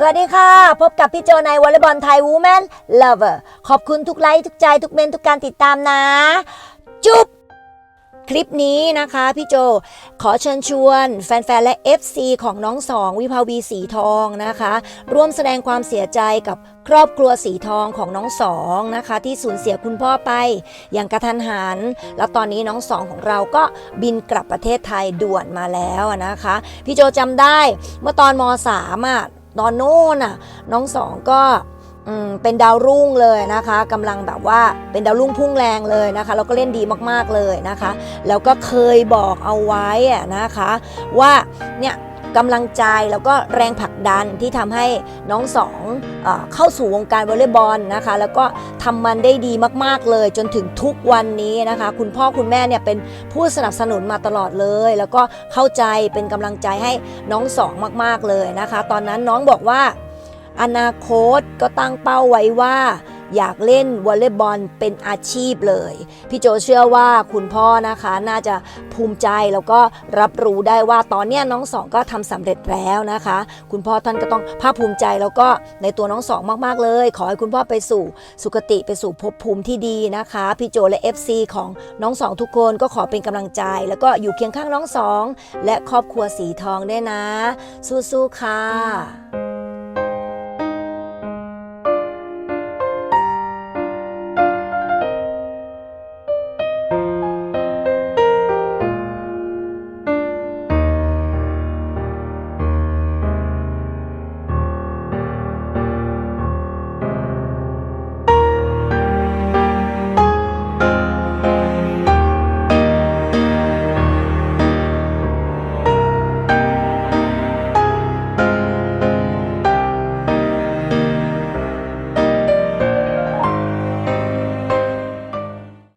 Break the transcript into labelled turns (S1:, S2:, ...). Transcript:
S1: สวัสดีค่ะ พบกับพี่โจในวอลเลย์บอลไทยวูแมนเลเวอร์ขอบคุณทุกไลค์ทุกใจทุกเมนทุกการติดตามนะ จุ๊บคลิปนี้นะคะพี่โจขอเชิญชวน แฟนๆ และ FC ของน้องสองวิภาวีสีทองนะคะ ร่วมแสดงความเสียใจกับครอบครัวสีทองของน้องสองนะคะ ที่สูญเสียคุณพ่อไปอย่างกระทันหัน แล้วตอนนี้น้องสองของเราก็บินกลับประเทศไทยด่วนมาแล้วนะคะ พี่โจจำได้เมื่อตอนม .3 อะ ตอนโน้นน่ะน้องสองก็อืมเป็นดาวรุ่งเลยนะคะกำลังแบบว่าเป็นดาวรุ่งพุ่งแรงเลยนะคะแล้วก็เล่นดีมากๆเลยนะคะ แล้วก็เคยบอกเอาไว้นะคะ ว่าเนี่ย กำลังใจแล้วก็แรงผลักดันที่ทำให้น้องสองเออเข้าสู่วงการวอลเลย์บอลนะคะ แล้วก็ทำมันได้ดีมากๆเลย จนถึงทุกวันนี้นะคะ คุณพ่อคุณแม่เนี่ยเป็นผู้สนับสนุนมาตลอดเลย แล้วก็เข้าใจเป็นกำลังใจให้น้องสองมากๆเลยนะคะ ตอนนั้นน้องบอกว่า อนาคตก็ตั้งเป้าไว้ว่า อยากเล่นวอลเลย์บอลเป็นอาชีพเลย พี่โจเชื่อว่าคุณพ่อนะคะน่าจะภูมิใจแล้วก็รับรู้ได้ว่าตอนนี้น้องสองก็ทำสำเร็จแล้วนะคะ คุณพ่อท่านก็ต้องภาคภูมิใจแล้วก็ในตัวน้องสองมากๆเลย ขอให้คุณพ่อไปสู่สุคติไปสู่ภพภูมิที่ดีนะคะ พี่โจและ FC ของน้องสองทุกคนก็ขอเป็นกำลังใจ แล้วก็อยู่เคียงข้างน้องสองและครอบครัวสีทองด้วยนะ สู้ๆค่ะ